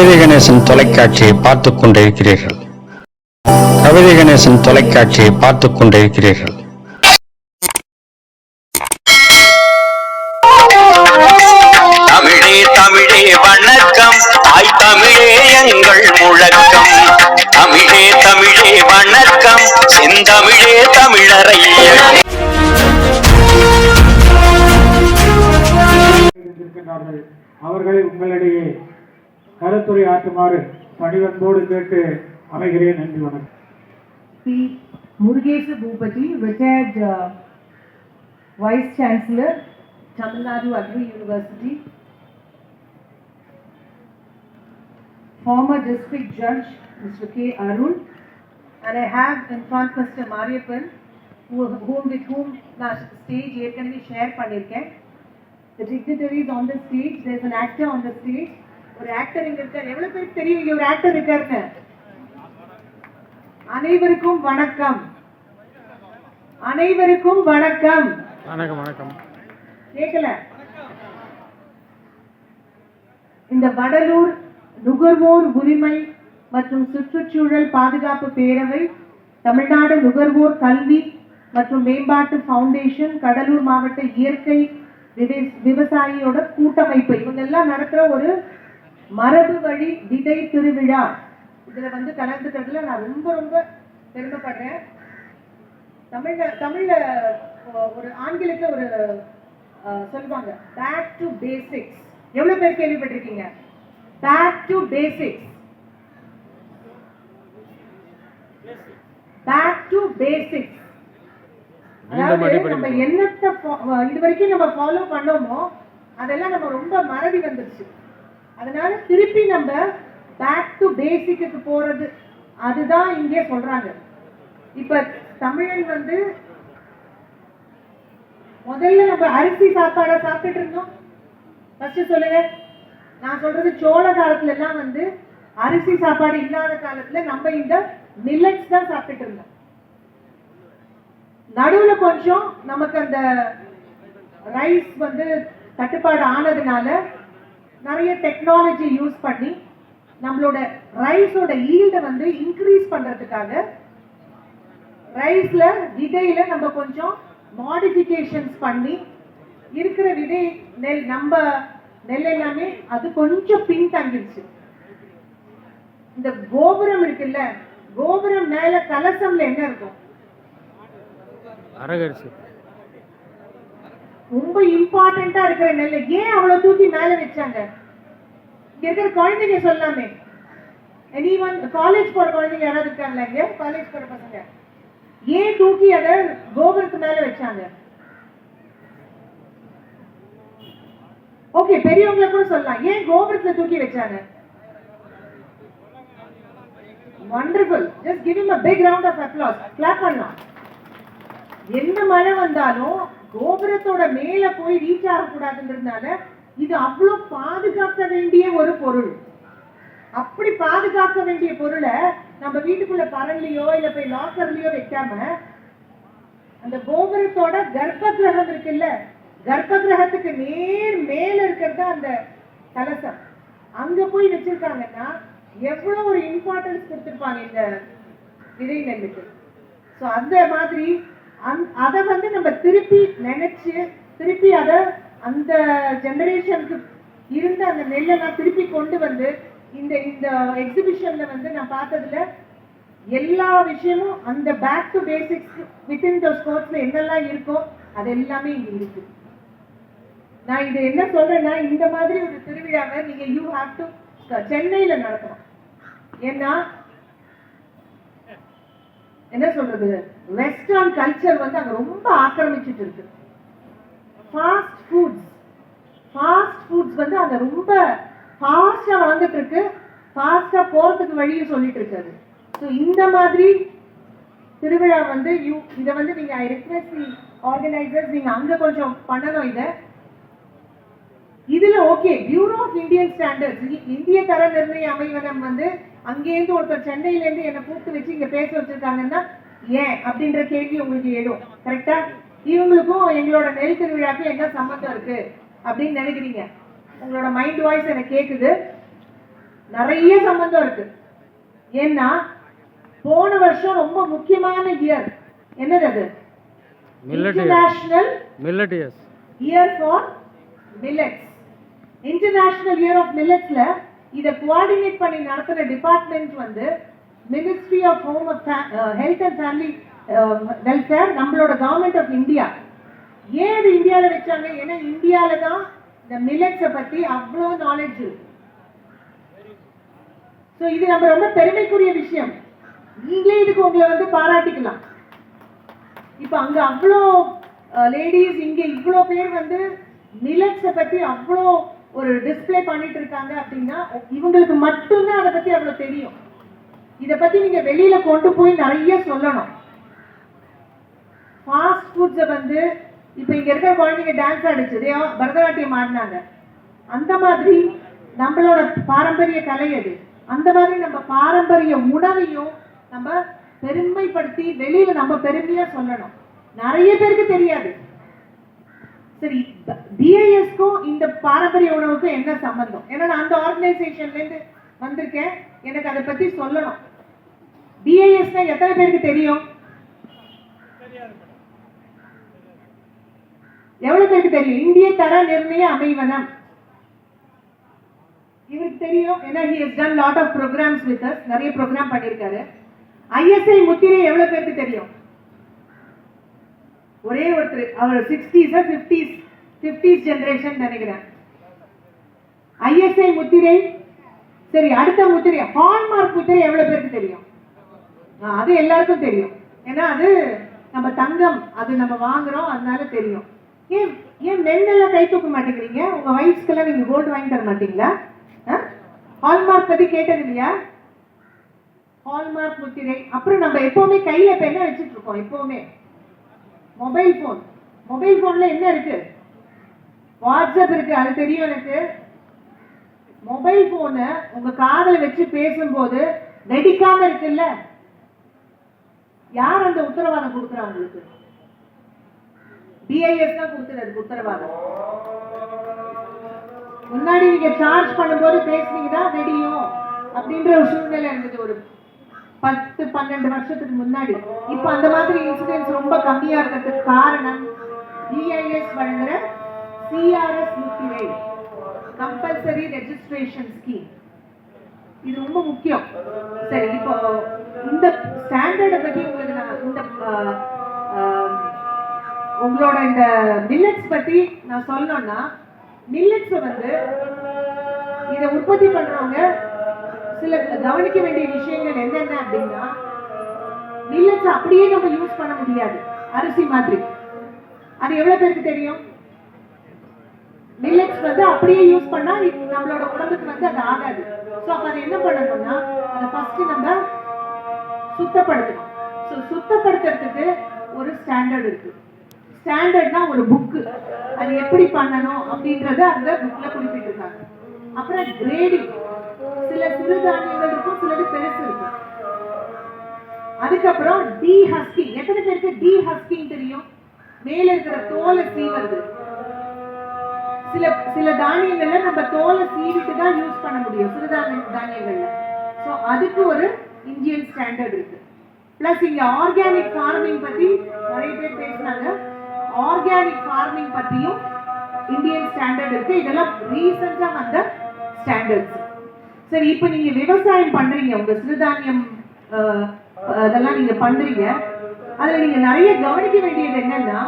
கவிதை கணேசன் தொலைக்காட்சியை பார்த்துக் கொண்டிருக்கிறீர்கள். கவிதை கணேசன் தொலைக்காட்சியை பார்த்துக் கொண்டிருக்கிறீர்கள். தமிழே தமிழே வணக்கம். தாய் தமிழே எங்கள் முழக்கம். தமிழே தமிழே வணக்கம். செந்தமிழே தமிழரை அவர்களை உங்களிடையே கருத்துரை ஆற்றுமாறு பணிவன்போடு கேட்டு அமைகிறேன் நன்றி வணக்கம் P. Murugesa Bhupati, retired uh, Vice Chancellor, Tamil Nadu Agri University, former District Judge, Mr. K. Arun, and I have in front Mr. Mariappan, who, whom with whom நான் stage ஏற்கனவே ஷேர் பண்ணியிருக்கேன் The dignitaries on the stage, there's an actor on the stage. ஒரு actor இங்க இருக்கார். எவ்வளவு பேருக்கு தெரியும் இங்க ஒரு ஆக்டர் இருக்காருன்னு? அனைவருக்கும் வணக்கம். அனைவருக்கும் வணக்கம். வணக்கம் வணக்கம். கேட்கல இந்த வடலூர் நுகர்வோர் உரிமை மற்றும் சுற்றுச்சூழல் பாதுகாப்பு பேரவை தமிழ்நாடு நுகர்வோர் கல்வி மற்றும் மேம்பாட்டு ஃபவுண்டேஷன் கடலூர் மாவட்ட இயற்கை விவசாயியோட கூட்டமைப்பு. இவங்க எல்லாம் நடத்துற ஒரு மரபு வழி விதை திருவிழா. இதுல வந்து கலந்துக்கிறதுல நான் ரொம்ப ரொம்ப பெருமைப்படுறேன். தமிழ்ல தமிழ்ல ஒரு ஆங்கிலத்துல ஒரு சொல்லுவாங்க பேக் டு பேசிக்ஸ் எவ்வளவு பேர் கேள்விப்பட்டிருக்கீங்க? Back to basics back to basics அதாவது நம்ம என்னத்தை இது வரைக்கும் நம்ம ஃபாலோ பண்ணோமோ அதெல்லாம் நம்ம ரொம்ப மறதி வந்துருச்சு. அதனால திருப்பி நம்ம பேக் டு பேசிக்கு போறது. அதுதான் இங்கே சொல்றாங்க. இப்ப தமிழன் வந்து முதல்ல நம்ம அரிசி சாப்பாடை சாப்பிட்டுட்டு இருந்தோம். ஃபர்ஸ்ட் சொல்லுங்க. நான் சொல்றது சோழ காலத்துல எல்லாம் வந்து அரிசி சாப்பாடு இல்லாத காலத்துல நம்ம இந்த மில்லட்ஸ் தான் சாப்பிட்டுட்டு இருந்தோம். நடுவுல கொஞ்சம் நமக்கு அந்த ரைஸ் வந்து தட்டுப்பாடு ஆனதுனால நிறைய டெக்னாலஜி யூஸ் பண்ணி நம்மளோட ரைஸோட ஈல்டை வந்து இன்க்ரீஸ் பண்றதுக்காக ரைஸ்ல விதையில் நம்ம கொஞ்சம் மாடிஃபிகேஷன்ஸ் பண்ணி இருக்கிற விதை நெல் நம்ம நெல் எல்லாமே அது கொஞ்சம் பின்தங்கிடுச்சு இந்த கோபுரம் இருக்குல்ல கோபுரம் மேல கலசம்ல என்ன இருக்கும்? அரகரிசி. ரொம்ப இம்பார்ட்டண்டா இருக்கிற நெல் ஏன் அவ்வளவு தூக்கி மேல வச்சாங்க? இங்க இருக்கிற குழந்தைங்க சொல்லாமே. எனி ஒன் காலேஜ் போற குழந்தைங்க யாராவது இருக்காங்களா இங்க? காலேஜ் போற பசங்க. ஏன் தூக்கி அதை கோபுரத்து மேல வச்சாங்க? ஓகே பெரியவங்கள கூட சொல்லலாம். ஏன் கோபுரத்துல தூக்கி வச்சாங்க? Wonderful just give him a big round of applause clap பண்ணலாம். எந்த மழை வந்தாலும் கோபுரத்தோட மேல போய் ரீச் ஆகக்கூடாதுன்றதுனால இது அவ்வளவு பாதுகாக்க வேண்டிய ஒரு பொருள். அப்படி பாதுகாக்க வேண்டிய பொருளை நம்ம வீட்டுக்குள்ள பரன்லயோ இல்ல போய் லாக்கர்லயோ வைக்காம அந்த கோபுரத்தோட கர்ப்ப கிரகம் இருக்குல்ல கர்ப்ப கிரகத்துக்கு நேர் மேல இருக்கிறது அந்த கலசம் அங்க போய் வச்சிருக்காங்கன்னா எவ்வளவு ஒரு இம்பார்ட்டன்ஸ் கொடுத்திருப்பாங்க இந்த விதை நெல்லுக்கு ஸோ அந்த மாதிரி அதை வந்து நம்ம திருப்பி நினைச்சு திருப்பி அதை அந்த ஜெனரேஷனுக்கு இருந்த அந்த நெல்லை நான் திருப்பி கொண்டு வந்து இந்த இந்த எக்ஸிபிஷன்ல வந்து நான் பார்த்ததுல எல்லா விஷயமும் அந்த back to basics within the ஸ்போர்ட்ஸ்ல என்னெல்லாம் இருக்கோ அது எல்லாமே இங்க இருக்கு. நான் இது என்ன சொல்றேன்னா இந்த மாதிரி ஒரு திருவிழாவை நீங்க யூ ஹாவ் டு சென்னையில நடத்தணும். ஏன்னா என்ன சொல்றது? வெஸ்டர்ன் கல்ச்சர் வந்து அங்க ரொம்ப ஆக்கிரமிச்சிட்டு இருக்கு. ஃபாஸ்ட் ஃபுட்ஸ் ஃபாஸ்ட் ஃபுட்ஸ் வந்து அங்க ரொம்ப ஃபாஸ்டா வளர்ந்துட்டு இருக்கு. ஃபாஸ்டா போறதுக்கு வழியை சொல்லிட்டு இருக்காது ஸோ இந்த மாதிரி திருவிழா வந்து யூ இதை வந்து நீங்க ஐ ரிக்வெஸ்ட் தி ஆர்கனைசர்ஸ் நீங்க அங்க கொஞ்சம் பண்ணணும் இதை. இதுல okay bureau of Indian standards இந்திய தர நிர்ணய அமைவனம் வந்து அங்கேருந்து ஒருத்தர் சென்னையில இருந்து என்ன கூப்பிட்டு வச்சு இங்க பேச வச்சிருக்காங்கன்னா ஏன்? அப்படின்ற கேள்வி உங்களுக்கு எழும். கரெக்டா இவங்களுக்கும் எங்களோட நெல் திருவிழாக்கு என்ன சம்மந்தம் இருக்கு? அப்படின்னு நினைக்கிறீங்க. உங்களோட மைண்ட் வாய்ஸ் எனக்கு கேக்குது. நிறைய சம்பந்தம் இருக்கு. ஏன்னா போன வருஷம் ரொம்ப முக்கியமான இயர் என்னது அது. International year for millets international year of மில்லட்ஸில் இதை கோஆர்டினேட் பண்ணி நடத்துகிற டிபார்ட்மெண்ட் வந்து ministry of home health and family welfare நம்மளோட கவர்மெண்ட் ஆஃப் இந்தியா ஏன் அது இந்தியாவில் வச்சாங்க? ஏன்னா இந்தியாவில் தான் இந்த மில்லட்ஸை பற்றி அவ்வளோ நாலேஜ் இருக்கு ஸோ இது நம்ம ரொம்ப பெருமைக்குரிய விஷயம். நீங்களே இதுக்கு உங்களை வந்து பாராட்டிக்கலாம். இப்போ அங்கே அவ்வளோ uh, லேடிஸ் இங்கே இவ்வளோ பேர் வந்து மில்லட்ஸை பற்றி அவ்வளோ ஒரு டிஸ்பிளே பண்ணிட்டு இருக்காங்க அப்படின்னா இவங்களுக்கு மட்டும்தான் அதை பத்தி அவ்வளோ தெரியும். இதை பத்தி நீங்க வெளியில கொண்டு போய் நிறைய சொல்லணும். ஃபாஸ்ட் ஃபுட்ஸை வந்து இப்போ இங்க இருக்கிற குழந்தைங்க டான்ஸ் ஆடிச்சது பரதநாட்டியம் ஆடினாங்க. அந்த மாதிரி நம்மளோட பாரம்பரிய கலை அது. அந்த மாதிரி நம்ம பாரம்பரிய உணவையும் நம்ம பெருமைப்படுத்தி வெளியில நம்ம பெருமையா சொல்லணும். நிறைய பேருக்கு தெரியாது. சரி பிஐஎஸ்க்கும் இந்த பாரம்பரிய உணவுக்கும் என்ன சம்பந்தம்? ஏன்னா நான் அந்த ஆர்கனைசேஷன்ல இருந்து வந்திருக்கேன். எனக்கு அதை பத்தி சொல்லணும். பிஐஎஸ்னா எத்தனை பேருக்கு தெரியும்? எவ்வளவு பேருக்கு தெரியும்? இந்திய தர நிர்ணய அமைவனம். இவருக்கு தெரியும். ஏன்னா lot of programs with of நிறைய ப்ரோக்ராம் பண்ணியிருக்காரு ஐஎஸ்ஐ முத்திரை எவ்வளவு பேருக்கு தெரியும்? ஒரே ஒருத்தர் அவர் சிக்ஸ்டீஸ் ஃபிஃப்டிஸ் ஃபிஃப்டிஸ் ஜெனரேஷன் நினைக்கிறேன். ஐஎஸ்ஐ முத்திரை சரி அடுத்த முத்திரை ஹால்மார்க் முத்திரை எவ்வளவு பேருக்கு தெரியும்? அது எல்லாருக்கும் தெரியும். ஏன்னா அது நம்ம தங்கம் அது நம்ம வாங்குறோம் அதனால தெரியும். ஏன் ஏன் men கை தூக்க மாட்டேங்கிறீங்க? உங்க வைஃப்ஸ்க்கெல்லாம் நீங்க கோல்டு வாங்கி தர மாட்டீங்களா? ஹால்மார்க் பத்தி கேட்டது இல்லையா? ஹால்மார்க் முத்திரை. அப்புறம் நம்ம எப்பவுமே கையில இப்போ என்ன வச்சுட்டு இருக்கோம் எப்பவுமே. மொபைல் போன் மொபைல் போன்ல என்ன இருக்கு? வாட்ஸ்அப் இருக்கு அது தெரியும் எனக்கு. மொபைல் ஃபோனை உங்க காதுல வச்சு பேசும்போது வெடிக்காம இருக்குல்ல? யார் அந்த உத்தரவாதம் கொடுக்குறா உங்களுக்கு? டிஐஎஸ் தான் கொடுத்துறது உத்தரவாதம். முன்னாடி நீங்க சார்ஜ் பண்ணும்போது பேசுனீங்கன்னா வெடியும் அப்படின்ற ஒரு சூழ்நிலை இருந்தது ஒரு பத்து பன்னெண்டு வருஷத்துக்கு முன்னாடி. இப்போ அந்த மாதிரி இன்சிடென்ட்ஸ் ரொம்ப கம்மியா இருக்கிறதுக்கு காரணம் டிஐஎஸ் வழங்குற சிஆர்எஸ் முத்திரை கம்பல்சரி ரெஜிஸ்ட்ரேஷன் ஸ்கீம் இது ரொம்ப முக்கியம். சரி இப்போ இந்த ஸ்டாண்டர்டை பத்தி உங்களுக்கு நான் இந்த ஆஹ், உங்களோட இந்த மில்லட்ஸ் பத்தி நான் சொல்லணும்னா மில்லட்ஸ் வந்து இதை உற்பத்தி பண்றவங்க சில கவனிக்க வேண்டிய விஷயங்கள் என்னென்ன அப்படின்னா மில்லட்ஸ் அப்படியே நம்ம யூஸ் பண்ண முடியாது. அரிசி மாதிரி. அது எவ்வளவு பேருக்கு தெரியும்? மில்லட்ஸ் வந்து அப்படியே யூஸ் பண்ணா நம்மளோட உடம்புக்கு வந்து அது ஆகாது. ஸோ அப்ப அதை என்ன பண்ணணும்னா அதை ஃபர்ஸ்ட் நம்ம சுத்தப்படுத்தணும். ஸோ சுத்தப்படுத்துறதுக்கு ஒரு ஸ்டாண்டர்ட் இருக்கு. ஸ்டாண்டர்ட்னா ஒரு புக்கு அது எப்படி பண்ணணும் அப்படின்றத அந்த புக்ல குறிப்பிட்டிருக்காங்க. அப்புறம் கிரேடிங் சில சிறுதானியங்கள் இருக்கும் சிலது பெருசு இருக்கும் அதுக்கப்புறம் டி ஹஸ்கிங் எத்தனை பேருக்கு டி ஹஸ்கிங் தெரியும்? மேல இருக்கிற தோலை சீவது சில சில தானியங்கள்ல நம்ம தோலை சீவிட்டு தான் யூஸ் பண்ண முடியும் சிறுதானிய தானியங்கள்ல. ஸோ அதுக்கு ஒரு இந்தியன் ஸ்டாண்டர்ட் இருக்கு. பிளஸ் இங்க ஆர்கானிக் ஃபார்மிங் பத்தி நிறைய பேர் பேசினாங்க. ஆர்கானிக் ஃபார்மிங் பத்தியும் இந்தியன் ஸ்டாண்டர்ட் இருக்கு. இதெல்லாம் ரீசெண்டா வந்த ஸ்டாண்டர்ட்ஸ் சரி இப்போ நீங்க விவசாயம் பண்றீங்க உங்க சிறுதானியம் அதெல்லாம் நீங்க பண்றீங்க. அதுல நீங்க நிறைய கவனிக்க வேண்டியது என்னன்னா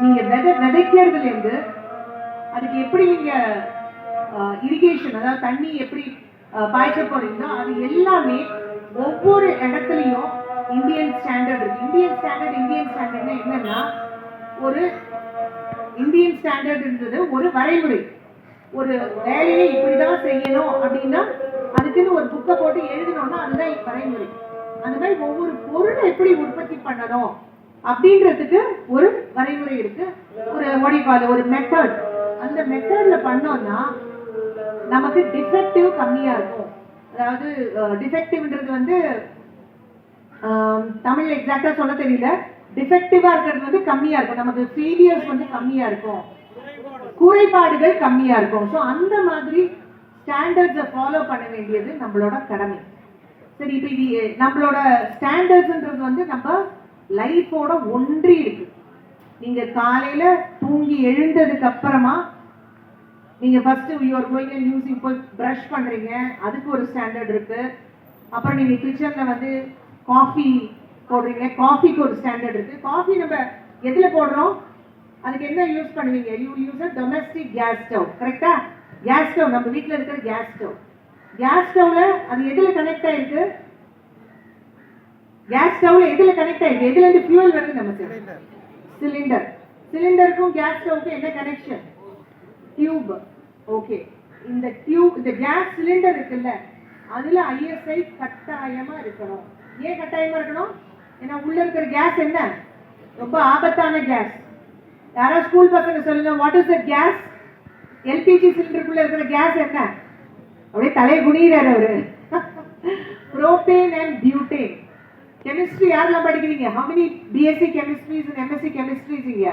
நீங்க விதை விதைக்கிறதுல இருந்து அதுக்கு எப்படி நீங்க இரிகேஷன் அதாவது தண்ணி எப்படி பாய்ச்ச போறீங்களோ அது எல்லாமே ஒவ்வொரு இடத்துலயும் இந்தியன் ஸ்டாண்டர்ட் இருக்கு. இந்தியன் ஸ்டாண்டர்ட் இந்தியன் ஸ்டாண்டர்ட்னா என்னன்னா ஒரு இந்தியன் ஸ்டாண்டர்ட்ன்றது ஒரு வரைமுறை. ஒரு வேலையை இப்படிதான் செய்யணும் அப்படின்னா அதுக்குன்னு ஒரு புக்கை போட்டு எழுதணும்னா அதுதான் வரைமுறை அந்த மாதிரி ஒவ்வொரு பொருளை எப்படி உற்பத்தி பண்ணணும் அப்படின்றதுக்கு ஒரு வரைமுறை இருக்கு. ஒரு ஒடிக்கால ஒரு மெத்தட் அந்த மெத்தட்ல பண்ணோம்னா நமக்கு டிஃபெக்டிவ் கம்மியா இருக்கும். அதாவது டிஃபெக்டிவ்ன்றது வந்து தமிழ் எக்ஸாக்டா சொல்ல தெரியல. டிஃபெக்டிவா இருக்கிறது வந்து கம்மியா இருக்கும். நமக்கு ஃபெயிலியர்ஸ் வந்து கம்மியா இருக்கும். குறைபாடுகள் கம்மியா இருக்கும். ஸோ அந்த மாதிரி ஸ்டாண்டர்ட்ஸை ஃபாலோ பண்ண வேண்டியது நம்மளோட கடமை. சரி இப்போ இது நம்மளோட ஸ்டாண்டர்ட்ஸ்ன்றது வந்து நம்ம லைஃபோட ஒன்றி இருக்கு. நீங்க காலையில தூங்கி எழுந்ததுக்கு அப்புறமா நீங்க ஃபர்ஸ்ட் யுவர் கோயிங் அண்ட் போய் ப்ரஷ் பண்றீங்க அதுக்கு ஒரு ஸ்டாண்டர்ட் இருக்கு. அப்புறம் நீங்க கிச்சன்ல வந்து காஃபி போடுறீங்க காஃபிக்கு ஒரு ஸ்டாண்டர்ட் இருக்கு. காஃபி நம்ம எதுல போடுறோம்? அதுக்கு என்ன யூஸ் பண்ணுவீங்க? You use a domestic gas stove கரெக்டா கேஸ் ஸ்டவ் நம்ம வீட்ல இருக்கிற கேஸ் ஸ்டவ் கேஸ் ஸ்டவ்ல அது எதுல கனெக்ட் ஆயிருக்கு? கேஸ் ஸ்டவ்ல எதுல கனெக்ட் ஆயிருக்கு? எதுல இருந்து ஃபியூல் வருது நமக்கு சிலிண்டர் சிலிண்டருக்கும் கேஸ் ஸ்டவ்க்கும் என்ன கனெக்ஷன் டியூப் ஓகே இந்த டியூப் இந்த கேஸ் சிலிண்டர் இருக்குல்ல அதுல ஐஎஸ்ஐ கட்டாயமா இருக்கணும். ஏன் கட்டாயமா இருக்கணும்? ஏன்னா உள்ள இருக்கிற கேஸ் என்ன? ரொம்ப ஆபத்தான கேஸ் யாராவது ஸ்கூல் பசங்க சொல்லுங்க what is the gas LPG சிலிண்டருக்குள்ள இருக்கிற கேஸ் என்ன? அப்படியே தலையை குனிகிறாரு அவரு. ப்ரோபேன் அண்ட் பியூட்டேன் கெமிஸ்ட்ரி யாரெல்லாம் படிக்கிறீங்க? How many BSc chemistries and MSc chemistries இங்க?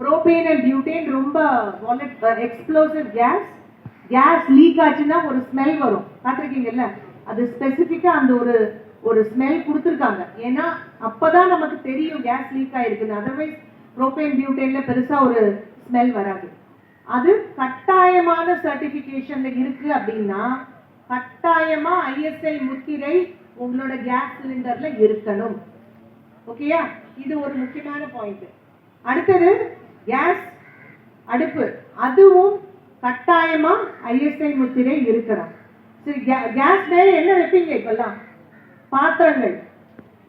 ப்ரோபேன் அண்ட் பியூட்டேன் ரொம்ப எக்ஸ்ப்ளோசிவ் கேஸ் கேஸ் லீக் ஆச்சுன்னா ஒரு ஸ்மெல் வரும். பார்த்துருக்கீங்கல்ல? அது ஸ்பெசிஃபிக்காக அந்த ஒரு ஒரு ஸ்மெல் கொடுத்துருக்காங்க. ஏன்னா அப்பதான் நமக்கு தெரியும் கேஸ் லீக் ஆயிருக்குன்னு. அதர்வைஸ் ப்ரோபேன் பியூட்டைனில் பெருசாக ஒரு ஸ்மெல் வராது. அது கட்டாயமான சர்டிஃபிகேஷனில் இருக்குது அப்படின்னா கட்டாயமாக ஐஎஸ்ஐ முத்திரை உங்களோட கேஸ் சிலிண்டரில் இருக்கணும். ஓகேயா இது ஒரு முக்கியமான பாயிண்ட் அடுத்தது கேஸ் அடுப்பு. அதுவும் கட்டாயமா ஐஎஸ்ஐ முத்திரை இருக்கணும். சரி கேஸ் மேல என்ன வைப்பீங்க இப்பெல்லாம்? பாத்திரங்கள்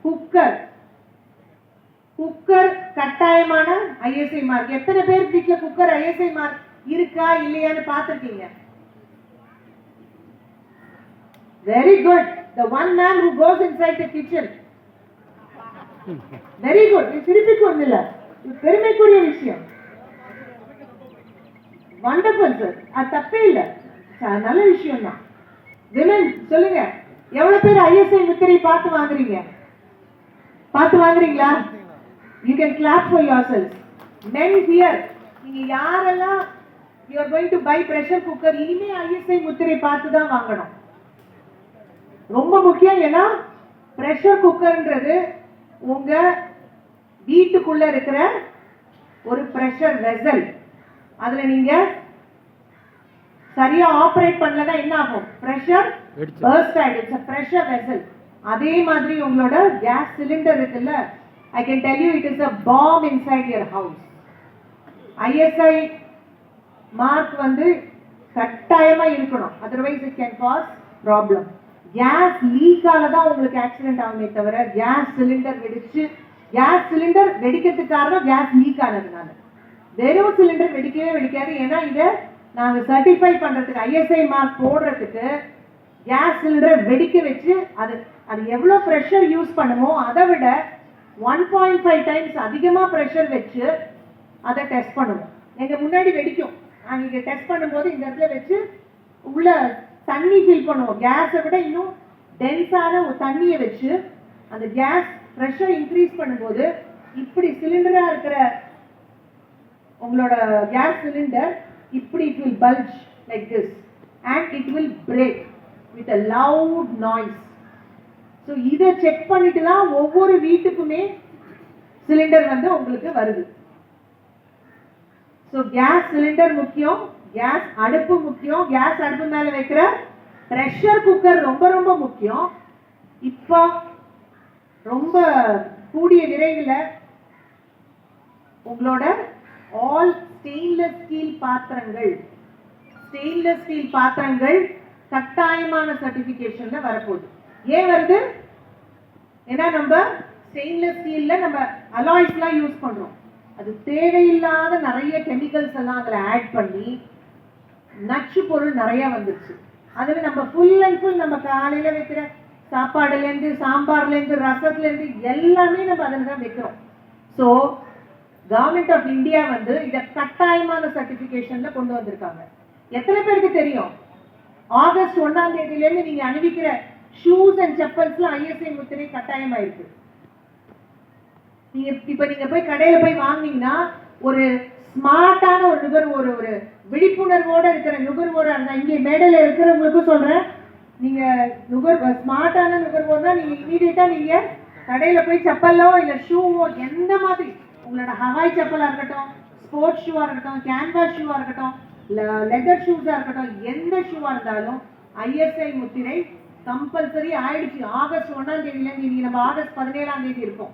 குக்கர் குக்கர் கட்டாயமான ஐஎஸ்ஐ மார்க். எத்தனை பேர் வீட்டில் குக்கர் ஐஎஸ்ஐ மார்க் இருக்கா இல்லையான்னு பார்த்திருக்கீங்க. Very good the one man who goes inside the kitchen very good இது திருப்பி ஒண்ணு இல்ல இது பெருமைக்குரிய விஷயம். வண்டர்ஃபுல் சார் அது தப்பே இல்லை. நல்ல விஷயம் தான் விமன் சொல்லுங்க. எவ்வளவு பேர் ஐஎஸ்ஐ முத்திரை பார்த்து வாங்குறீங்க? பார்த்து வாங்குறீங்களா? You can clap for yourselves men here நீங்க யாரெல்லாம் you are going to buy pressure cooker இனிமே ஐஎஸ்ஐ முத்திரை பார்த்து தான் வாங்கணும். ரொம்ப முக்கியம் ஏன்னா ப்ரெஷர் குக்கர்ன்றது உங்க வீட்டுக்குள்ள இருக்கிற ஒரு ப்ரெஷர் வெசல் அதுல நீங்க சரியா ஆபரேட் பண்ணலனா என்ன ஆகும்? ப்ரெஷர். பர்ஸ்ட் ஆயிடுச்சு ப்ரெஷர் வெசல் அதே மாதிரி உங்களோட கேஸ் சிலிண்டர் இருக்குல்ல I can tell you it is a bomb inside your house ISI mark வந்து கட்டாயமா இருக்கணும். Otherwise it can cause problem gas லீக்கால தான் உங்களுக்கு ஆக்சிடென்ட் ஆகுமே தவிர கேஸ் சிலிண்டர் வெடிச்சு கேஸ் சிலிண்டர் வெடிக்கிறதுக்கு காரணம் கேஸ் லீக் ஆனதுனால. வெறும் சிலிண்டர் வெடிக்கவே வெடிக்காது. ஏன்னா இதை நாங்கள் சர்டிஃபை பண்ணுறதுக்கு ஐஎஸ்ஐ மார்க் போடுறதுக்கு கேஸ் சிலிண்டர் வெடிக்க வச்சு அது அது எவ்வளோ ப்ரெஷர் யூஸ் பண்ணுமோ அதை விட ஒன் பாயிண்ட் ஃபைவ் டைம்ஸ் அதிகமாக ப்ரெஷர் வச்சு அதை டெஸ்ட் பண்ணுவோம். எங்கள் முன்னாடி வெடிக்கும். நாங்கள் இங்கே டெஸ்ட் பண்ணும்போது இந்த இடத்துல வச்சு உள்ள தண்ணி ஃபில் பண்ணுவோம். கேஸை விட இன்னும் டென்ஸான ஒரு தண்ணியை வச்சு அந்த கேஸ் ப்ரெஷர் இன்க்ரீஸ் பண்ணும்போது இப்படி சிலிண்டராக இருக்கிற உங்களோட கேஸ் சிலிண்டர் இப்படி it will bulge like this and it will break with a loud noise so இதை செக் பண்ணிட்டு தான் ஒவ்வொரு வீட்டுக்குமே சிலிண்டர் வந்து உங்களுக்கு வருது. ஸோ கேஸ் சிலிண்டர் முக்கியம் கேஸ் அடுப்பு முக்கியம் கேஸ் அடுப்பு மேலே வைக்கிற ப்ரெஷர் குக்கர் ரொம்ப ரொம்ப முக்கியம். இப்போ ரொம்ப கூடிய விரைவில் உங்களோட ஆல் ஸ்டெயின்லெஸ் ஸ்டீல் பாத்திரங்கள் ஸ்டெயின்லெஸ் ஸ்டீல் பாத்திரங்கள் கட்டாயமான சர்டிஃபிகேஷனில் வரப்போகுது. ஏன் வருது? ஏன்னா நம்ம ஸ்டெயின்லெஸ் ஸ்டீலில் நம்ம அலாய்ஸ்லாம் யூஸ் பண்ணுறோம் அது தேவையில்லாத நிறைய கெமிக்கல்ஸ் எல்லாம் அதில் ஆட் பண்ணி நச்சு பொருள் நிறைய வந்துருச்சு. அதில் நம்ம ஃபுல் அண்ட் ஃபுல் நம்ம காலையில் வைக்கிற சாப்பாடுலேருந்து சாம்பார்லேருந்து ரசத்துலேருந்து எல்லாமே நம்ம அதில் தான் வைக்கிறோம். ஸோ கவர்மெண்ட் ஆஃப் இந்தியா வந்து இதை கட்டாயமான சர்டிஃபிகேஷனில் கொண்டு வந்திருக்காங்க. எத்தனை பேருக்கு தெரியும்? ஆகஸ்ட் ஒன்றாம் தேதியிலேருந்து நீங்கள் அணிவிக்கிற ஷூஸ் அண்ட் செப்பல்ஸ்லாம் ஐஎஸ்ஐ முத்திரை கட்டாயமாயிருக்கு. நீங்க இப்ப நீங்க போய் கடையில போய் வாங்குனீங்கன்னா ஒரு ஸ்மார்ட்டான ஒரு நுகர்வோர் ஒரு விழிப்புணர்வோட இருக்கிற நுகர்வோர் அந்த இங்கே மேடையில இருக்கிறவங்களுக்கும் சொல்றேன். நீங்க நுகர் ஸ்மார்ட்டான நுகர்வோர்னா நீங்க இமீடியட்டா நீங்க கடையில போய் செப்பலோ இல்ல ஷூவோ எந்த மாதிரி உங்களோட ஹவாய் செப்பலா இருக்கட்டும் ஸ்போர்ட்ஸ் ஷூவா இருக்கட்டும் கேன்வாஸ் ஷூவா இருக்கட்டும் லெதர் ஷூஸா இருக்கட்டும் எந்த ஷூவா இருந்தாலும் ஐஎஸ்ஐ முத்திரை கம்பல்சரி ஆயிடுச்சு. ஆகஸ்ட் ஒண்ணாம் தேதியில இருந்து இன்னைக்கு நம்ம ஆகஸ்ட் பதினேழாம் தேதி இருக்கும்.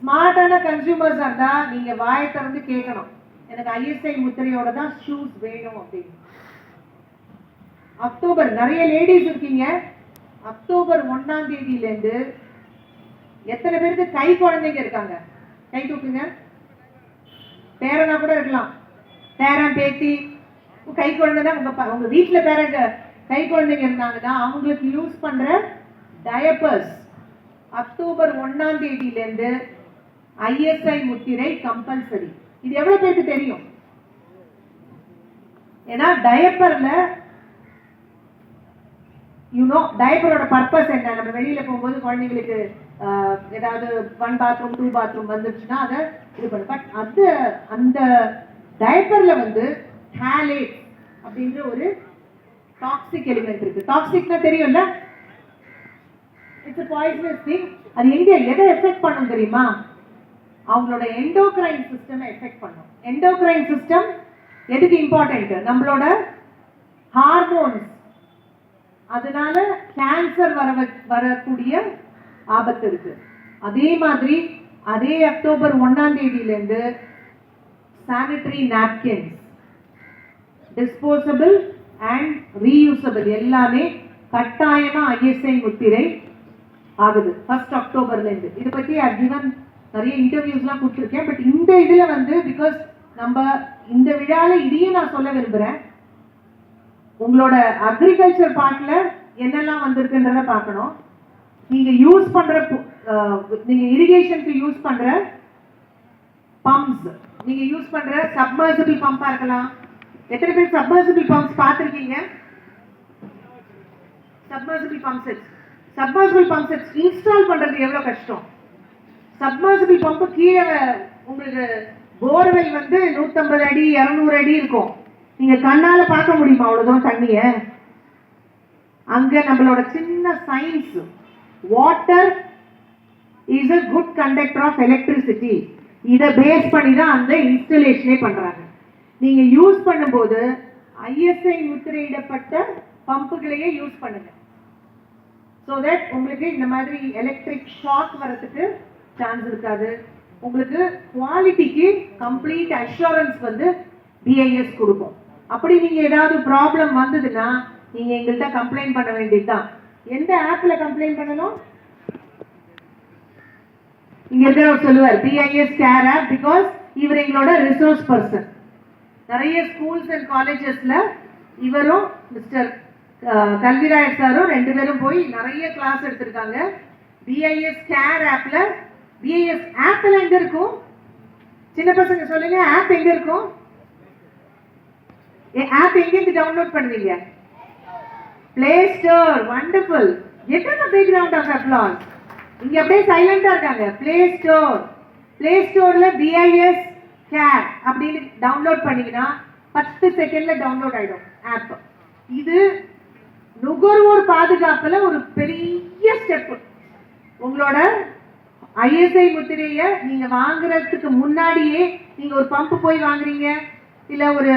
ஸ்மார்ட்டான கன்சியூமர்ஸ் இருந்தா நீங்க வாயை திறந்து கேட்கணும். எனக்கு ஐஎஸ்ஐ முத்திரையோட தான் ஷூஸ் வேணும் அப்படின்னு. அக்டோபர் நிறைய லேடிஸ் இருக்கீங்க. அக்டோபர் ஒண்ணாம் தேதியில இருந்து எத்தனை பேருக்கு கை குழந்தைங்க இருக்காங்க? கை தூக்குங்க. பேரனா கூட இருக்கலாம். பேரன் பேத்தி கை குழந்தைன்னா உங்க உங்க வீட்டுல பேரங்க கை குழந்தைங்க இருந்தாங்கன்னா அவங்களுக்கு யூஸ் பண்ற டயப்பர்ஸ் அக்டோபர் ஒண்ணாம் தேதியிலேருந்து ஐஎஸ்ஐ முத்திரை கம்பல்சரி இது எவ்வளவு பேருக்கு தெரியும்? ஏன்னா டயப்பர்ல யூனோ டயப்பரோட பர்பஸ் என்ன? நம்ம வெளியில போகும்போது குழந்தைங்களுக்கு ஆஹ், ஏதாவது ஒன் பாத்ரூம் டூ பாத்ரூம் வந்துருச்சுன்னா அதை இது பண்ணும் பட் அந்த அந்த டயப்பர்ல வந்து ஹேலேட் அப்படின்ற ஒரு டாக்ஸிக் எலிமெண்ட் இருக்கு. டாக்ஸிக்னா தெரியும்ல? இட்ஸ் பாய்சனஸ் திங் அது எங்க எதை எஃபெக்ட் பண்ணும் தெரியுமா? அவங்களோட எண்டோக்ரைன் சிஸ்டம் எஃபெக்ட் பண்ணும். எண்டோக்ரைன் சிஸ்டம் எதுக்கு இம்பார்ட்டன்ட் நம்மளோட ஹார்மோன்ஸ் அதனால கேன்சர் வர வ- வரக்கூடிய ஆபத்து இருக்கு. அதே மாதிரி அதே அக்டோபர் ஒன்னாம் தேதியிலேருந்து sanitary napkins disposable and reusable எல்லாமே கட்டாயமாக ஐஎஸ்ஐ முத்திரை ஆகுது. ஃபர்ஸ்ட் அக்டோபர்ல இருந்து. இதை பத்தி அர்ஜுனன் நிறைய இன்டர்வியூஸ்லாம் கொடுத்துருக்கேன். பட் இந்த இதுல வந்து பிகாஸ் நம்ம இந்த விழால இதையும் நான் சொல்ல விரும்புறேன். உங்களோட அக்ரிகல்ச்சர் பார்ட்ல என்னெல்லாம் வந்திருக்குன்றத பார்க்கணும். நீங்க யூஸ் பண்ற நீங்கள் இரிகேஷனுக்கு யூஸ் பண்ற பம்ப்ஸ் நீங்கள் யூஸ் பண்ற சப்மர்சிபிள் பம்பா இருக்கலாம். எத்தனை பேர் சப்மர்சிபிள் பம்ப்ஸ் பார்த்துருக்கீங்க? Submersible pump sets submersible pump sets install பண்ணுறது எவ்வளோ கஷ்டம்? சப்மர்சிபிள் பம்ப் கீழே உங்களுக்கு போர்வெல் வந்து 150 அடி 200 அடி இருக்கும். நீங்கள் கண்ணால் பார்க்க முடியுமா அவ்வளவுதான் தண்ணியை? அங்கே நம்மளோட சின்ன science water is a good conductor of electricity இதை பேஸ் பண்ணி தான் அந்த இன்ஸ்டலேஷனே பண்ணுறாங்க நீங்க யூஸ் பண்ணும்போது ஐஎஸ்ஐ முத்திரையிடப்பட்ட பம்புகளையே யூஸ் பண்ணுங்க. ஸோ தட் உங்களுக்கு இந்த மாதிரி எலக்ட்ரிக் ஷாக் வரத்துக்கு சான்ஸ் இருக்காது. உங்களுக்கு குவாலிட்டிக்கு கம்ப்ளீட் அஷூரன்ஸ் வந்து பிஐஎஸ் கொடுக்கும். அப்படி நீங்கள் ஏதாவது ப்ராப்ளம் வந்ததுன்னா நீங்கள் எங்கள்கிட்ட கம்ப்ளைண்ட் பண்ண வேண்டியதுதான். எந்த ஆப்பில் கம்ப்ளைண்ட் பண்ணணும்? இங்க இருக்கிறவர் சொல்லுவார் பிஐஎஸ் கேர் ஆப் பிகாஸ் இவர் எங்களோட ரிசோர்ஸ் பர்சன் நிறைய ஸ்கூல்ஸ் அண்ட் காலேஜஸ்ல இவரும் மிஸ்டர் கல்விராயர் சாரும் ரெண்டு பேரும் போய் நிறைய கிளாஸ் எடுத்திருக்காங்க. பிஐஎஸ் கேர் ஆப்ல பிஐஎஸ் ஆப்பில் எங்க இருக்கும்? சின்ன பசங்க சொல்லுங்க ஆப் எங்க இருக்கும்? ஆப் எங்கேருந்து டவுன்லோட் பண்ணுவீங்க? பிளே ஸ்டோர் வண்டர்ஃபுல் எத்தனை பேக்ரவுண்ட் ஆஃப் அப்ளாஸ் இங்க அப்படியே சைலண்டா இருக்காங்க. பிளே ஸ்டோர் பிளே ஸ்டோர்ல பிஐஎஸ் கேர் அப்படின்னு டவுன்லோட் பண்ணீங்கன்னா பத்து செகண்ட்ல டவுன்லோட் ஆயிடும் ஆப் இது நுகர்வோர் பாதுகாப்புல ஒரு பெரிய ஸ்டெப் உங்களோட ஐஎஸ்ஐ முத்திரைய நீங்க வாங்குறதுக்கு முன்னாடியே நீங்க ஒரு பம்ப் போய் வாங்குறீங்க இல்ல ஒரு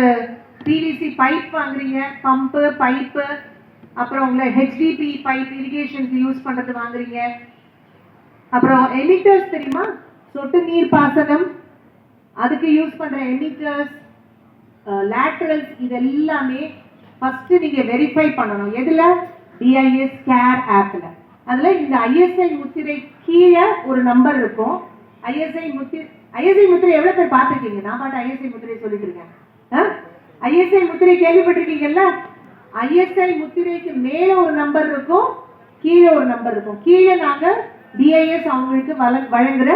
பிவிசி பைப் வாங்குறீங்க பம்பு பைப்பு அப்புறம் உங்களை ஹெச்டிபி பைப் இரிகேஷனுக்கு யூஸ் பண்றது வாங்குறீங்க. அப்புறம் எமிட்டர்ஸ் தெரியுமா? சொட்டு நீர் பாசனம் அதுக்கு யூஸ் பண்ணுற எமிட்டர்ஸ் லேட்ரல்ஸ் இது எல்லாமே ஃபஸ்ட்டு நீங்கள் வெரிஃபை பண்ணணும். எதில்? டிஐஎஸ் கேர் ஆப்பில் அதில் இந்த ஐஎஸ்ஐ முத்திரை கீழே ஒரு நம்பர் இருக்கும். ஐஎஸ்ஐ முத்திரை ஐஎஸ்ஐ முத்திரை எவ்வளோ பேர் பார்த்துருக்கீங்க? நான் பாட்டு ஐஎஸ்ஐ முத்திரை சொல்லிட்டு இருக்கேன். ஐஎஸ்ஐ முத்திரை கேள்விப்பட்டிருக்கீங்கல்ல? ஐஎஸ்ஐ முத்திரைக்கு மேலே ஒரு நம்பர் இருக்கும் கீழே ஒரு நம்பர் இருக்கும். கீழே நாங்கள் டிஐஎஸ் அவங்களுக்கு வழங்குற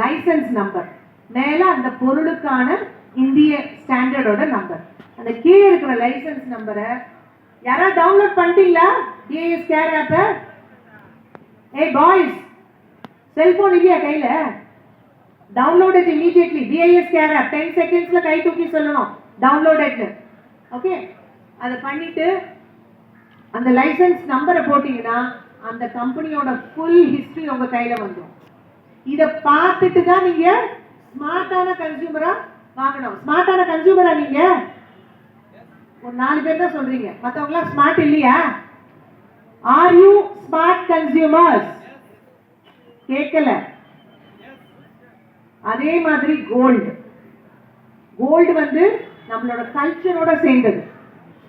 லைசன்ஸ் நம்பர் மேலே அந்த பொருளுக்கான இந்திய ஸ்டாண்டர்டோட நம்பர் அந்த கீழே இருக்கிற லைசன்ஸ் நம்பரை யாராவது டவுன்லோட் பண்ணிட்டீங்களா? டிஐஎஸ் கேர் ஆப்பை ஏய் பாய்ஸ் செல்போன் இல்லையா கையில்? Download it immediately DIS care app ten செகண்ட்ஸில் கை தூக்கி சொல்லணும். டவுன்லோடட்னு ஓகே அதை பண்ணிட்டு அந்த லைசென்ஸ் நம்பரை போட்டிங்கன்னா அந்த கம்பெனியோட ஃபுல் ஹிஸ்ட்ரி உங்கள் கையில் வந்துடும் இதை பார்த்துட்டு தான் நீங்கள் ஸ்மார்ட்டான கன்சியூமரா வாங்கணும். ஸ்மார்ட்டான கன்சியூமரா நீங்க? ஒரு நாலு பேர் தான் சொல்றீங்க. மத்தவங்க ஸ்மார்ட் இல்லையா? ஆர் யூ ஸ்மார்ட் கன்சியூமர்ஸ் கேட்கல. அதே மாதிரி கோல்டு கோல்டு வந்து நம்மளோட கல்ச்சரோட சேர்ந்தது.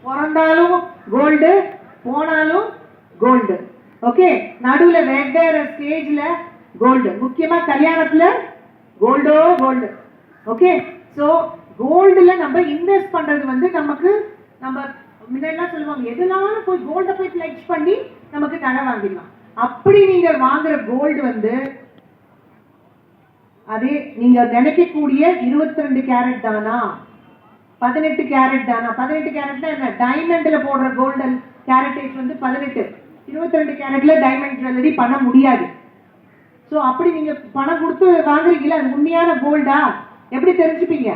பிறந்தாலும் கோல்டு போனாலும் கோல்டு ஓகே நடுவுல வெவ்வேறு ஸ்டேஜ்ல கோல்டு முக்கியமா கல்யாணத்துல கோல்டோ கோல்டு ஓகே ஸோ கோல்டுல நம்ம இன்வெஸ்ட் பண்றது வந்து நமக்கு நம்ம முன்னெல்லாம் சொல்லுவாங்க எதுனாலும் போய் கோல்டை போய் பிளெக்ஸ் பண்ணி நமக்கு நகை வாங்கிடலாம். அப்படி நீங்க வாங்குற கோல்டு வந்து அதே நீங்க நினைக்கக்கூடிய இருபத்தி ரெண்டு கேரட் தானா? பதினெட்டு கேரட் தானா? பதினெட்டு கேரட்னா என்ன? டைமண்ட்ல போடுற கோல்டன் கேரட்டேஜ் வந்து பதினெட்டு. இருபத்தி ரெண்டு கேரட்ல டைமண்ட் ஜுவல்லரி பண்ண முடியாது. ஸோ அப்படி நீங்க பணம் கொடுத்து வாங்குறீங்களா அது உண்மையான கோல்டா எப்படி தெரிஞ்சுப்பீங்க?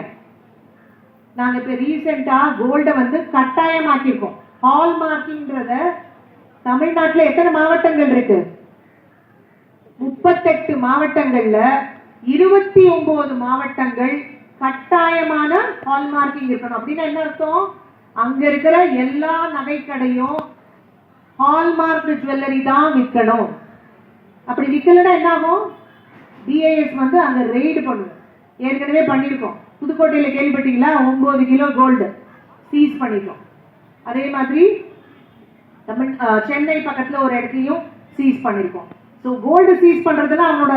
நாங்க இப்ப ரீசெண்டா கோல்டை வந்து கட்டாயமாக்கியிருக்கோம். ஹால் மார்க்கிங்கிறத தமிழ்நாட்டில் எத்தனை மாவட்டங்கள் இருக்கு? முப்பத்தெட்டு மாவட்டங்கள்ல இருபத்தி ஒன்பது மாவட்டங்கள் கட்டாயமான ஹால்மார்க்கிங் இருக்கணும். அப்படின்னா என்ன அர்த்தம்? அங்க இருக்கிற எல்லா நகைக்கடையும் ஹால்மார்க் ஜுவல்லரி தான் விற்கணும். அப்படி விற்கலன்னா என்ன ஆகும் டிஐஎஸ் வந்து அங்கே ரெய்டு பண்ணுவோம் ஏற்கனவே பண்ணியிருக்கோம். புதுக்கோட்டையில் கேள்விப்பட்டீங்களா? ஒம்பது கிலோ கோல்டு சீஸ் பண்ணிட்டோம். அதே மாதிரி தமிழ் சென்னை பக்கத்தில் ஒரு இடத்தையும் சீஸ் பண்ணியிருக்கோம். ஸோ கோல்டு சீஸ் பண்ணுறதுனா அவனோட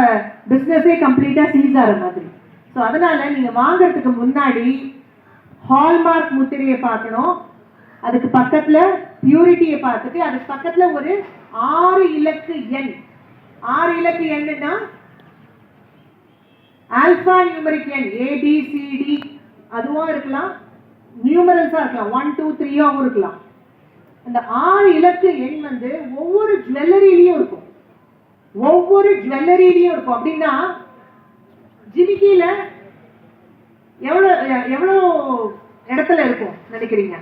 பிஸ்னஸே கம்ப்ளீட்டாக சீஸ் ஆகிற மாதிரி. ஸோ அதனால் நீங்கள் வாங்குறதுக்கு முன்னாடி ஹால்மார்க் முத்திரையை பார்க்கணும். அதுக்கு பக்கத்தில் பியூரிட்டியை பார்த்துட்டு அதுக்கு பக்கத்தில் ஒரு ஆறு இலக்கு எண். ஆறு இலக்கு என்னன்னா? ஆல்பா நியூமரிக் எண் ஏபிசிடி அதுவும் இருக்கலாம். நியூமரல்ஸா இருக்கலாம். ஒன் டூ த்ரீயாவும் இருக்கலாம். அந்த ஆறு இலக்கு எண் வந்து ஒவ்வொரு ஜுவல்லரியிலையும் இருக்கும். ஒவ்வொரு ஜுவல்லரியிலையும் இருக்கும். அப்படின்னா ஜிமிக்கியில எவ்வளவு எவ்வளவு இடத்துல இருக்கும் நினைக்கிறீங்க?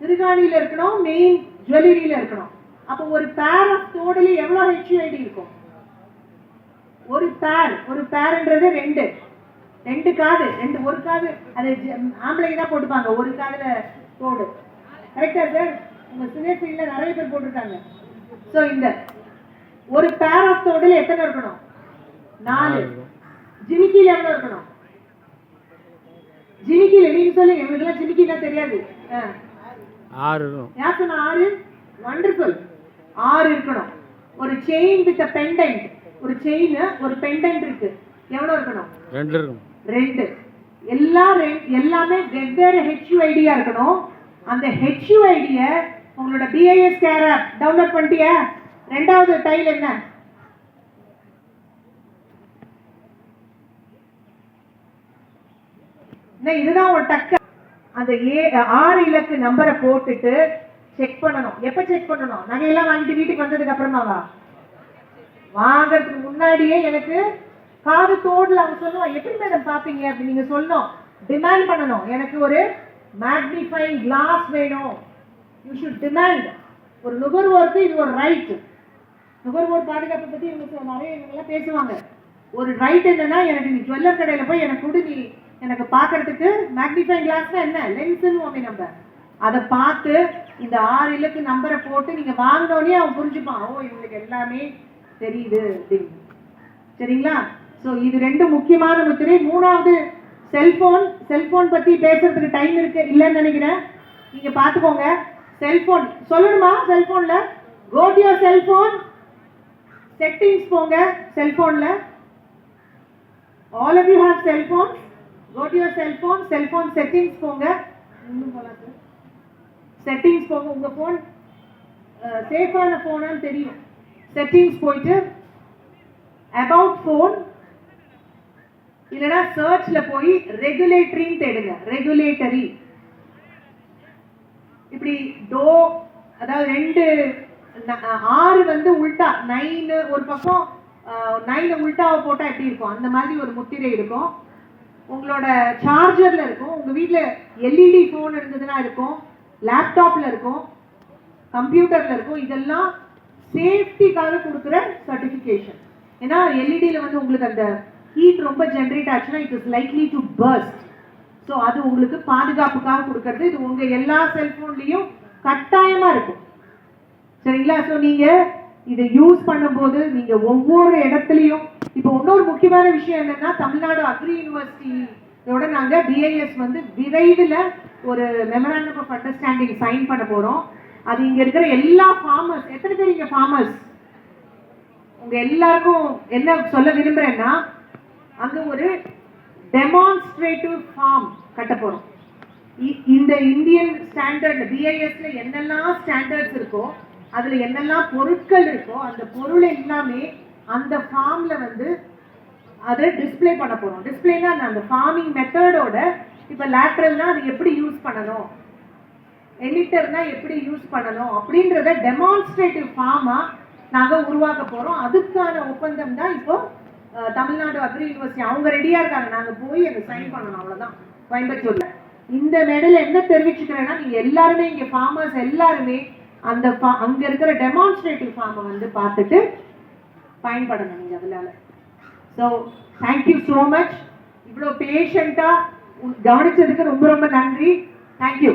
திருகாணியில இருக்கணும் மெயின் ஜுவல்லரியில இருக்கணும். அப்போ ஒரு பேர் ஆஃப் தோடுல எவ்வளவு ஹெச்யூஐடி இருக்கும்? ஒரு பேர் ஒரு பேர்ன்றது ரெண்டு. ரெண்டு காது ரெண்டு ஒரு காது அது ஆம்பளைங்க தான் போட்டுப்பாங்க ஒரு காதுல தோடு. கரெக்டா சார் உங்க சினேஃபீல்ட்ல நிறைய பேர் போட்டிருக்காங்க. ஸோ இந்த ஒரு பேர் ஆஃப் தோடுல எத்தனை இருக்கணும்? நாலு. ஜிமிக்கில எவ்வளவு இருக்கணும்? ஜிமிக்கில நீங்க சொல்லுங்க எங்களுக்குலாம் ஜிமிக்கினா தெரியாது. ஆ. ஆறு யார் சொன்ன ஆறு? வண்டர்ஃபுல் ஆறு இருக்கணும். ஒரு செயின் வித் பெண்டன்ட் ஒரு செயின் ஒரு பெண்டன்ட் இருக்கு. எவ்வளவு இருக்கணும்? ரெண்டு இருக்கும் ரெண்டு. எல்லா எல்லாமே வெவ்வேறு ஹெச்யூஐடியா இருக்கணும். அந்த ஹெச்யூஐடிய உங்களோட பிஐஎஸ் கேர் ஆப் டவுன்லோட் பண்ணிட்டியா? ரெண்டாவது டைல் என்ன? என்ன, இதுதான் ஒரு டக்க. அந்த ஏ ஆறு இலக்கு நம்பரை போட்டுட்டு செக் பண்ணணும். எப்ப செக் பண்ணணும்? நகையெல்லாம் வாங்கிட்டு வீட்டுக்கு வந்ததுக்கு அப்புறமாவா? வாங்கறதுக்கு முன்னாடியே எனக்கு காது தோடுல. அவங்க சொல்லுவாங்க எப்படி மேடம் பாப்பீங்க? அப்படின்னு நீங்க சொல்லணும். டிமாண்ட் பண்ணணும். எனக்கு ஒரு மேக்னிஃபைங் கிளாஸ் வேணும். யூ ஷுட் டிமாண்ட் ஒரு நுகர்வோருக்கு இது ஒரு ரைட் நுகர்வோர் பாதுகாப்பை பத்தி இவங்க நிறைய இவங்கெல்லாம் பேசுவாங்க. ஒரு ரைட் என்னன்னா எனக்கு நீ ஜுவல்லர் கடையில போய் எனக்கு கொடு நீ எனக்கு பார்க்கறதுக்கு மேக்னிஃபைங் கிளாஸ்னா என்ன? லென்ஸ்னு நம்ம. அதை பார்த்து இந்த ஆறு இலக்கு நம்பரை போட்டு நீங்க வாங்கினோடனே அவன் புரிஞ்சுப்பான். ஓ இவங்களுக்கு எல்லாமே தெரியுது அப்படின்னு. சரிங்களா? ஸோ இது ரெண்டு முக்கியமான முத்திரை. மூணாவது செல்போன் செல்போன் பத்தி பேசுறதுக்கு டைம் இருக்கு இல்லைன்னு நினைக்கிறேன். நீங்க பார்த்துக்கோங்க. செல்போன் சொல்லணுமா செல்போன்ல கோடியோ செல்போன் செட்டிங்ஸ் போங்க செல்போன்ல all of you have cellphone கோடியோ cellphone cellphone settings போங்க. இன்னும் போகலாம் சார் செட்டிங்ஸ் போங்க உங்கள் ஃபோன் சேஃபான ஃபோனான்னு தெரியும். செட்டிங்ஸ் போயிட்டு அபவுட் ஃபோன் இல்லைன்னா சர்ச்சில் போய் ரெகுலேட்டரின்னு தேடுங்க. ரெகுலேட்டரி இப்படி டோ அதாவது ரெண்டு ஆறு வந்து உல்டா நைனு ஒரு பக்கம் நைனு உல்டாவை போட்டால் எப்படி இருக்கும்? அந்த மாதிரி ஒரு முத்திரை இருக்கும். உங்களோட சார்ஜரில் இருக்கும். உங்கள் வீட்டில் எல்இடி ஃபோன் இருந்ததுன்னா இருக்கும். லேப்டாப்ல இருக்கும் கம்ப்யூட்டர்ல இருக்கும் இதெல்லாம் சேஃப்டிக்காக கொடுக்குற சர்டிஃபிகேஷன் ஏன்னா எல்இடியில் வந்து உங்களுக்கு அந்த ஹீட் ரொம்ப ஜென்ரேட் ஆச்சுன்னா it is likely to burst so அது உங்களுக்கு பாதுகாப்புக்காக கொடுக்கறது. இது உங்க எல்லா செல்ஃபோன்லேயும் கட்டாயமா இருக்கும். சரிங்களா? ஸோ நீங்க இதை யூஸ் பண்ணும்போது நீங்க ஒவ்வொரு இடத்துலையும் இப்போ இன்னொரு முக்கியமான விஷயம் என்னன்னா தமிழ்நாடு அக்ரி யூனிவர்சிட்டியோட நாங்கள் பிஐஎஸ் வந்து விரைவில் ஒரு மெமராண்டம் ஆஃப் அண்டர்ஸ்டாண்டிங் சைன் பண்ண போகிறோம் அது இங்கே இருக்கிற எல்லா ஃபார்மர்ஸ் எத்தனை பேர் இங்கே ஃபார்மர்ஸ் உங்கள் எல்லாருக்கும் என்ன சொல்ல விரும்புகிறேன்னா அங்கே ஒரு டெமான்ஸ்ட்ரேட்டிவ் ஃபார்ம் கட்ட போகிறோம் இ- இந்த இந்தியன் ஸ்டாண்டர்ட் பிஐஎஸ்ல என்னெல்லாம் ஸ்டாண்டர்ட்ஸ் இருக்கோ அதுல என்னெல்லாம் பொருட்கள் இருக்கோ அந்த பொருள் எல்லாமே அந்த ஃபார்ம்ல வந்து அதை டிஸ்ப்ளே பண்ண போறோம். டிஸ்பிளேனா அந்த ஃபார்மிங் மெத்தடோட இப்போ லேட்ரல்னா அது எப்படி யூஸ் பண்ணணும்? எடிட்டர்னா எப்படி யூஸ் பண்ணணும்? அப்படின்றத டெமான்ஸ்ட்ரேட்டிவ் ஃபார்மாக நாங்கள் உருவாக்க போகிறோம் அதுக்கான ஒப்பந்தம் தான் இப்போ தமிழ்நாடு அக்ரி யூனிவர்சிட்டி அவங்க ரெடியாக இருக்காங்க. நாங்கள் போய் அதை சைன் பண்ணணும். அவ்வளோதான் கோயம்புத்தூரில். இந்த மேடையில என்ன தெரிவிச்சுக்கிறேன்னா நீங்கள் எல்லாருமே இங்கே ஃபார்மர்ஸ் எல்லாருமே அந்த fa- அங்கே இருக்கிற டெமான்ஸ்ட்ரேட்டிவ் ஃபார்மை வந்து பார்த்துட்டு பயன்படணும் நீங்கள் அதனால. ஸோ தேங்க்யூ ஸோ மச் இவ்வளோ பேஷண்ட்டாக கவனிச்சதுக்கு ரொம்ப ரொம்ப நன்றி. தேங்க்யூ